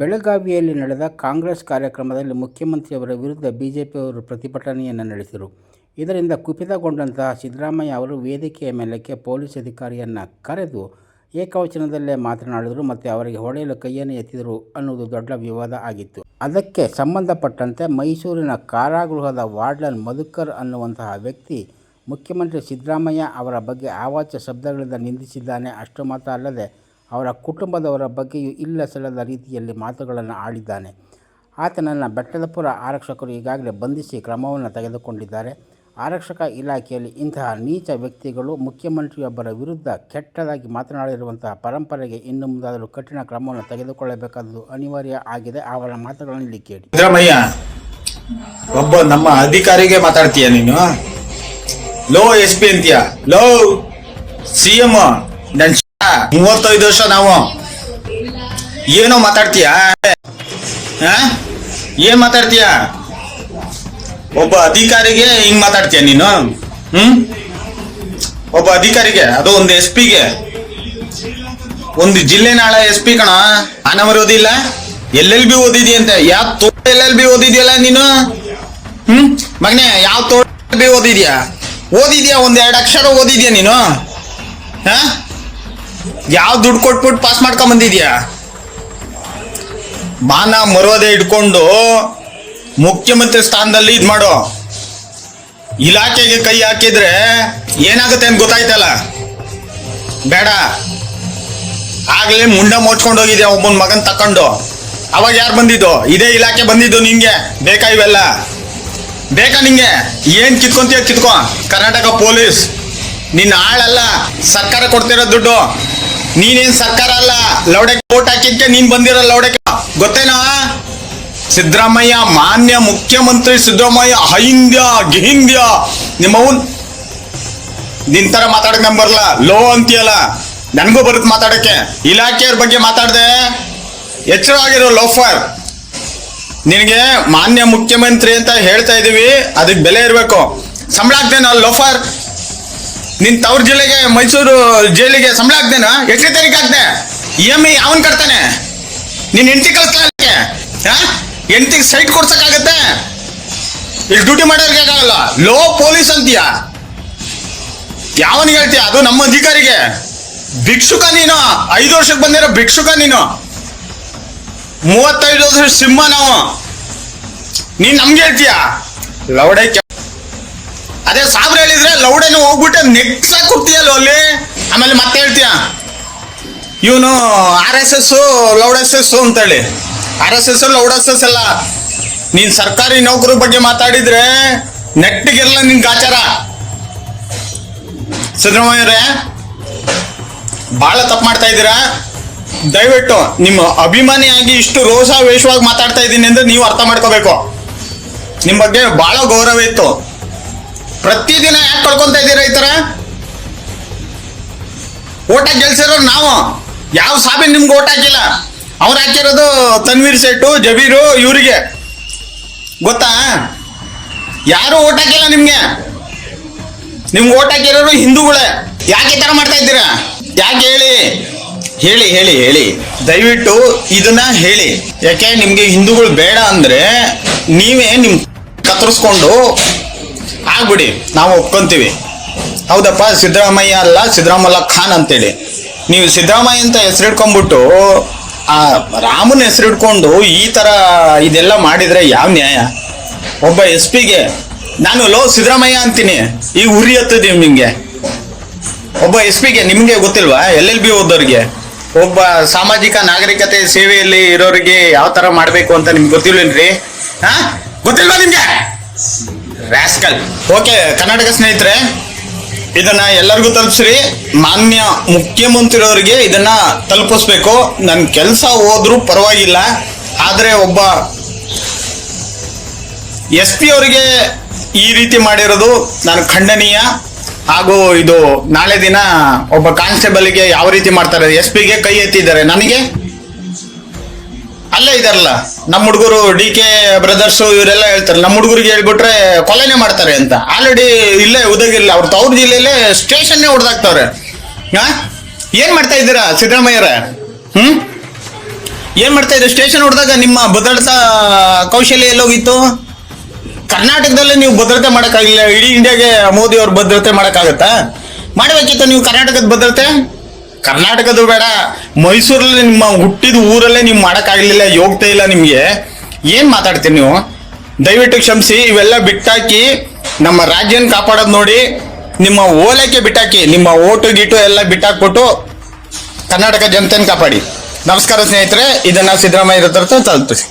ಬೆಳಗಾವಿಯಲ್ಲಿ ನಡೆದ ಕಾಂಗ್ರೆಸ್ ಕಾರ್ಯಕ್ರಮದಲ್ಲಿ ಮುಖ್ಯಮಂತ್ರಿಯವರ ವಿರುದ್ಧ ಬಿಜೆಪಿಯವರು ಪ್ರತಿಭಟನೆಯನ್ನು ನಡೆಸಿದರು. ಇದರಿಂದ ಕುಪಿತಗೊಂಡಂತಹ ಸಿದ್ದರಾಮಯ್ಯ ಅವರು ವೇದಿಕೆಯ ಮೇಲಕ್ಕೆ ಪೊಲೀಸ್ ಅಧಿಕಾರಿಯನ್ನು ಕರೆದು ಏಕವಚನದಲ್ಲೇ ಮಾತನಾಡಿದರು ಮತ್ತು ಅವರಿಗೆ ಹೊಡೆಯಲು ಕೈಯನ್ನು ಎತ್ತಿದರು ಅನ್ನುವುದು ದೊಡ್ಡ ವಿವಾದ ಆಗಿತ್ತು. ಅದಕ್ಕೆ ಸಂಬಂಧಪಟ್ಟಂತೆ ಮೈಸೂರಿನ ಕಾರಾಗೃಹದ ವಾರ್ಡನ್ ಮಧುಕರ್ ಅನ್ನುವಂತಹ ವ್ಯಕ್ತಿ ಮುಖ್ಯಮಂತ್ರಿ ಸಿದ್ದರಾಮಯ್ಯ ಅವರ ಬಗ್ಗೆ ಆವಾಚ್ಯ ಶಬ್ದಗಳಿಂದ ನಿಂದಿಸಿದ್ದಾನೆ. ಅಷ್ಟು ಮಾತ್ರ ಅಲ್ಲದೆ ಅವರ ಕುಟುಂಬದವರ ಬಗ್ಗೆಯೂ ಇಲ್ಲ ಸಲ್ಲದ ರೀತಿಯಲ್ಲಿ ಮಾತುಗಳನ್ನು ಆಡಿದ್ದಾನೆ ಆತನನ್ನು ಬೆಟ್ಟದಪುರ ಆರಕ್ಷಕರು ಈಗಾಗಲೇ ಬಂಧಿಸಿ ಕ್ರಮವನ್ನು ತೆಗೆದುಕೊಂಡಿದ್ದಾರೆ. ಆರಕ್ಷಕ ಇಲಾಖೆಯಲ್ಲಿ ಇಂತಹ ನೀಚ ವ್ಯಕ್ತಿಗಳು ಮುಖ್ಯಮಂತ್ರಿಯೊಬ್ಬರ ವಿರುದ್ಧ ಕೆಟ್ಟದಾಗಿ ಮಾತನಾಡಿರುವಂತಹ ಪರಂಪರೆಗೆ ಇನ್ನು ಮುಂದಾದರೂ ಕಠಿಣ ಕ್ರಮವನ್ನು ತೆಗೆದುಕೊಳ್ಳಬೇಕಾದ್ದು ಅನಿವಾರ್ಯ ಆಗಿದೆ. ಅವರ ಮಾತುಗಳನ್ನು ಇಲ್ಲಿ ಕೇಳಿ. ಸಿದ್ದರಾಮಯ್ಯ, ಒಬ್ಬ ನಮ್ಮ ಅಧಿಕಾರಿಗೆ ಮಾತಾಡ್ತೀಯ ನೀನು? ಲೋ, ಎಸ್ ಪಿ ಅಂತೀಯ? ಲೋ, ಸಿ ಎಂ ಮೂವತ್ತೈದು ವರ್ಷ ನಾವು. ಏನೋ ಮಾತಾಡ್ತೀಯ? ಏನ್ ಮಾತಾಡ್ತೀಯ? ಒಬ್ಬ ಅಧಿಕಾರಿಗೆ ಹಿಂಗ್ ಮಾತಾಡ್ತೀಯ ನೀನು? ಹ್ಮ್? ಒಬ್ಬ ಅಧಿಕಾರಿಗೆ, ಅದು ಒಂದು ಎಸ್ ಪಿಗೆ ಒಂದು ಜಿಲ್ಲೆ ನಾಳ ಎಸ್ ಪಿ ಕಣ ಅನವರು ಓದಿಲ್ಲ? ಎಲ್ ಬಿ ಬಿ ಅಂತ ಯಾವ ತೋಟ ಎಲ್ ಎಲ್ ಬಿ ಓದಿದ್ಯಲ್ಲ ನೀನು? ಹ್ಮ್? ಮಗನೆ, ಯಾವ ತೋಟ ಬಿ ಓದಿದ್ಯಾ? ಓದಿದ್ಯಾ? ಒಂದ್ ಎರಡು ಅಕ್ಷರ ಓದಿದ್ಯಾ ನೀನು? ಹ? ಯಾವ ದುಡ್ಡು ಕೊಟ್ಬಿಟ್ಟು ಪಾಸ್ ಮಾಡ್ಕೊಂಡ್ ಬಂದಿದ್ಯಾ ಮಾನ ಮರೋದೆ ಇಟ್ಕೊಂಡು ಮುಖ್ಯಮಂತ್ರಿ ಸ್ಥಾನದಲ್ಲಿ ಇದು ಮಾಡೋ. ಇಲಾಖೆಗೆ ಕೈ ಹಾಕಿದ್ರೆ ಏನಾಗುತ್ತೆ ಅಂತ ಗೊತ್ತಾಯ್ತಲ್ಲ? ಬೇಡ. ಆಗ್ಲೇ ಮುಂಡ ಮೋಚ್ಕೊಂಡು ಹೋಗಿದ್ಯಾ ಒಬ್ಬನ ಮಗನ್ ತಕೊಂಡು? ಅವಾಗ ಯಾರು ಬಂದಿದ್ದು? ಇದೇ ಇಲಾಖೆ ಬಂದಿದ್ದು ನಿಂಗೆ. ಬೇಕಾ ಇವೆಲ್ಲ? ಬೇಕಾ ನಿಂಗೆ? ಏನ್ ಕಿತ್ಕೊಂತೀಯ ಕಿತ್ಕೊ. ಕರ್ನಾಟಕ ಪೊಲೀಸ್. ನಿನ್ನ ಆಳಲ್ಲ, ಸರ್ಕಾರ ಕೊಡ್ತಿರೋ ದುಡ್ಡು. ನೀನೇನ್ ಸರ್ಕಾರ ಅಲ್ಲ ಲೌಡಕ್ಕೆ ಓಟ್ ಹಾಕಿದ್ಕೆ ನೀನ್ ಬಂದಿರೋ ಲೌಡಕ್ಕೆ ಗೊತ್ತೇನಾ? ಸಿದ್ದರಾಮಯ್ಯ, ಮಾನ್ಯ ಮುಖ್ಯಮಂತ್ರಿ ಸಿದ್ದರಾಮಯ್ಯ ಹೈಂದ್ಯ ಗಿಹಿಂದ್ಯ ನಿಮ್ಮವನ್ ನಿನ್ ತರ ಮಾತಾಡಕ್ ನಮ್ ಬರಲ್ಲ. ಲೋ ಅಂತೀಯಲ್ಲ. ನನ್ಗೂ ಬರುತ್ತೆ ಮಾತಾಡಕ್ಕೆ. ಇಲಾಖೆಯವ್ರ ಬಗ್ಗೆ ಮಾತಾಡ್ದೆ. ಎಚ್ಚರ ಆಗಿರೋ ಲೋಫರ್ ನಿನಗೆ ಮಾನ್ಯ ಮುಖ್ಯಮಂತ್ರಿ ಅಂತ ಹೇಳ್ತಾ ಇದೀವಿ, ಅದಕ್ಕೆ ಬೆಲೆ ಇರಬೇಕು. ಸಂಬಳ ಆಗ್ತೇನೆ ಲೋಫರ್ ನಿನ್ ತವ್ರ ಜಿಲ್ಲೆಗೆ, ಮೈಸೂರು ಜೈಲಿಗೆ ಸಂಬಳ ಆಗ್ತೇನ ಎಷ್ಟನೇ ತಾರೀಕು ಆಗ್ದೆ ಇ ಎಂ ಐ ಅವನ್ ಕಟ್ತಾನೆ? ನಿನ್ ಹೆಂಡತಿ ಕಳಿಸ್ತಾ ಹೆಂಡತಿಗೆ ಸೈಟ್ ಕೊಡ್ಸಕ್ಕಾಗತ್ತೆ? ಇಲ್ಲಿ ಡ್ಯೂಟಿ ಮಾಡೋರ್ಗೆ ಆಗಲ್ಲ. ಲೋ ಪೊಲೀಸ್ ಅಂತೀಯಾ. ಯಾವನಿಗೆ ಹೇಳ್ತೀಯ ಅದು ನಮ್ಮ ಅಧಿಕಾರಿಗೆ. ಭಿಕ್ಷುಕ ನೀನು. ಐದು ವರ್ಷಕ್ಕೆ ಬಂದಿರೋ ಭಿಕ್ಷುಕ ನೀನು. ಮೂವತ್ತೈದು ವರ್ಷ ಸಿಂಹ ನಾವು. ನೀನ್ ನಮ್ಗೆ ಹೇಳ್ತೀಯ? ಲವಡೈಕ್ಯ ಅದೇ ಸಾಬ್ರ ಲೌಡೆನ ಹೋಗ್ಬಿಟ್ಟೆ ನೆಕ್ಸ್ ಕೊಡ್ತೀಯಲ್ಲ ಅಲ್ಲಿ? ಆಮೇಲೆ ಮತ್ತೆ ಹೇಳ್ತೀಯ? ಇವನು ಆರ್ ಎಸ್ ಎಸ್ ಲೌಡ್ ಎಸ್ ಎಸ್ ಅಂತೇಳಿ. ಆರ್ ಎಸ್ ಎಸ್ ಲೌಡ್ ಎಸ್ ಎಸ್ ಅಲ್ಲ ನೀನ್ ಸರ್ಕಾರಿ ನೌಕರ ಬಗ್ಗೆ ಮಾತಾಡಿದ್ರೆ ನೆಟ್ಟಿಗೆಲ್ಲ ನಿನ್ ಗಾಚಾರ ಸಿದ್ದರಾಮಯ್ಯರೇ ಬಹಳ ತಪ್ಪು ಮಾಡ್ತಾ ಇದ್ದೀರಾ? ದಯವಿಟ್ಟು ನಿಮ್ಮ ಅಭಿಮಾನಿಯಾಗಿ ಇಷ್ಟು ರೋಷಾವೇಶವಾಗಿ ಮಾತಾಡ್ತಾ ಇದ್ದೀನಿ ಅಂದ್ರೆ ನೀವು ಅರ್ಥ ಮಾಡ್ಕೋಬೇಕು. ನಿಮ್ಮ ಬಗ್ಗೆ ಬಹಳ ಗೌರವ ಇತ್ತು. ಪ್ರತಿದಿನ ಯಾಕೆ ಕಳ್ಕೊಂತ ಇದ್ದೀರಾ ಈ ತರ? ಓಟ ಗೆಲ್ಸಿರೋರು ನಾವು. ಯಾವ ಸಾಬಿನ್ ನಿಮ್ಗೆ ಓಟ್ ಹಾಕಿಲ್ಲ? ಅವ್ರು ಹಾಕಿರೋದು ತನ್ವೀರ್ ಸೇಟು ಜಬೀರು, ಇವರಿಗೆ. ಗೊತ್ತಾ? ಯಾರು ಓಟ್ ಹಾಕಿಲ್ಲ ನಿಮ್ಗೆ? ನಿಮ್ಗೆ ಓಟ್ ಹಾಕಿರೋರು ಹಿಂದೂಗಳೇ. ಯಾಕೆ ಈ ತರ ಮಾಡ್ತಾ ಇದ್ದೀರಾ? ಯಾಕೆ ಹೇಳಿ? ಹೇಳಿ ಹೇಳಿ ಹೇಳಿ. ದಯವಿಟ್ಟು ಇದನ್ನ ಹೇಳಿ. ಯಾಕೆ, ನಿಮ್ಗೆ ಹಿಂದೂಗಳು ಬೇಡ ಅಂದ್ರೆ ನೀವೇ ನಿಮ್ ಕತ್ತರಿಸ್ಕೊಂಡು ಆಗ್ಬಿಡಿ. ನಾವು ಒಪ್ಕೊಂತೀವಿ. ಹೌದಪ್ಪ, ಸಿದ್ದರಾಮಯ್ಯ ಅಲ್ಲ ಸಿದ್ದರಾಮಲ್ಲ ಖಾನ್ ಅಂತೇಳಿ. ನೀವು ಸಿದ್ದರಾಮಯ್ಯ ಅಂತ ಹೆಸರಿಡ್ಕೊಂಡ್ಬಿಟ್ಟು ಆ, ರಾಮನ ಹೆಸರಿಡ್ಕೊಂಡು ಈ ತರ ಇದೆಲ್ಲ ಮಾಡಿದ್ರೆ ಯಾವ ನ್ಯಾಯ? ಒಬ್ಬ ಎಸ್ ಪಿಗೆ, ನಾನು ಲೋ ಸಿದ್ದರಾಮಯ್ಯ ಅಂತೀನಿ. ಈ ಉರಿ ಹತ್ತಿದ್ದೀವಿ ನಿಮ್ಗೆ. ಒಬ್ಬ ಎಸ್ ಪಿಗೆ, ನಿಮಗೆ ಗೊತ್ತಿಲ್ವಾ? ಎಲ್ ಎಲ್ ಬಿ ಓದೋರಿಗೆ ಒಬ್ಬ ಸಾಮಾಜಿಕ ನಾಗರಿಕತೆ ಸೇವೆಯಲ್ಲಿ ಇರೋರಿಗೆ ಯಾವ ತರ ಮಾಡಬೇಕು ಅಂತ ನಿಮ್ಗೆ ಗೊತ್ತಿಲ್ವೇನ್ರಿ? ಹಾಂ ಗೊತ್ತಿಲ್ವಾ ನಿಮ್ಗೆ? ರಾಸ್ಕಲ್ ಓಕೆ ಕರ್ನಾಟಕ ಸ್ನೇಹಿತರೆ, ಇದನ್ನ ಎಲ್ಲರಿಗೂ ತಲುಪಿಸ್ರಿ. ಮಾನ್ಯ ಮುಖ್ಯಮಂತ್ರಿಯವರಿಗೆ ಇದನ್ನ ತಲುಪಿಸ್ಬೇಕು. ನನ್ನ ಕೆಲಸ ಹೋದ್ರೂ ಪರವಾಗಿಲ್ಲ. ಆದರೆ ಒಬ್ಬ ಎಸ್ ಪಿ ಅವರಿಗೆ ಈ ರೀತಿ ಮಾಡಿರೋದು ನಾನು ಖಂಡನೀಯ. ಹಾಗೂ ಇದು ನಾಳೆ ದಿನ ಒಬ್ಬ ಕಾನ್ಸ್ಟೇಬಲ್ಗೆ ಯಾವ ರೀತಿ ಮಾಡ್ತಾರೆ, ಎಸ್ ಪಿಗೆ ಕೈ ಎತ್ತಿದ್ದಾರೆ ನನಗೆ. ಅಲ್ಲೇ ಇದಾರಲ್ಲ, ನಮ್ಮ ಹುಡುಗರು ಡಿ ಕೆ ಬ್ರದರ್ಸ್ ಇವರೆಲ್ಲ ಹೇಳ್ತಾರೆ, ನಮ್ಮ ಹುಡುಗರಿಗೆ ಹೇಳ್ಬಿಟ್ರೆ ಕೊಲೆನೆ ಮಾಡ್ತಾರೆ ಅಂತ. ಆಲ್ರೆಡಿ ಇಲ್ಲೇ ಉದಗಿಲ್ಲ ಅವ್ರ ತವ್ರ ಜಿಲ್ಲೆಯಲ್ಲೇ ಸ್ಟೇಷನ್ನೇ ಹೊಡೆದಾಕ್ತವ್ರೆ. ಹಾ? ಏನ್ ಮಾಡ್ತಾ ಇದ್ದೀರಾ ಸಿದ್ದರಾಮಯ್ಯರ? ಹ್ಮ್? ಏನ್ ಮಾಡ್ತಾ ಇದ್ದೀರಾ? ಸ್ಟೇಷನ್ ಹೊಡೆದಾಗ ನಿಮ್ಮ ಭದ್ರತಾ ಕೌಶಲ್ಯ ಎಲ್ಲೋಗಿತ್ತು? ಕರ್ನಾಟಕದಲ್ಲೇ ನೀವು ಭದ್ರತೆ ಮಾಡೋಕ್ಕಾಗಿಲ್ಲ, ಇಡೀ ಇಂಡಿಯಾಗೆ ಮೋದಿ ಅವ್ರ ಭದ್ರತೆ ಮಾಡೋಕ್ಕಾಗತ್ತಾ? ಮಾಡಬೇಕಿತ್ತು ನೀವು ಕರ್ನಾಟಕದ ಭದ್ರತೆ? ಕರ್ನಾಟಕದ ಬೇಡ, ಮೈಸೂರಲ್ಲಿ ನಿಮ್ಮ ಹುಟ್ಟಿದ ಊರಲ್ಲೇ ನೀವು ಮಾಡೋಕ್ಕಾಗಲಿಲ್ಲ ಯೋಗ್ಯತೆ ಇಲ್ಲ ನಿಮಗೆ. ಏನು ಮಾತಾಡ್ತೀರಿ ನೀವು? ದಯವಿಟ್ಟು ಕ್ಷಮಿಸಿ, ಇವೆಲ್ಲ ಬಿಟ್ಟಾಕಿ, ನಮ್ಮ ರಾಜ್ಯನ ಕಾಪಾಡೋದು ನೋಡಿ, ನಿಮ್ಮ ಓಲೈಕೆ ಬಿಟ್ಟಾಕಿ, ನಿಮ್ಮ ಓಟು ಗೀಟು ಎಲ್ಲ ಬಿಟ್ಟಾಕ್ಬಿಟ್ಟು ಕರ್ನಾಟಕ ಜನತೆಯನ್ನು ಕಾಪಾಡಿ. ನಮಸ್ಕಾರ ಸ್ನೇಹಿತರೆ, ಇದನ್ನ ಸಿದ್ದರಾಮಯ್ಯ ಹತ್ರ ತಲುಪಿಸಿ.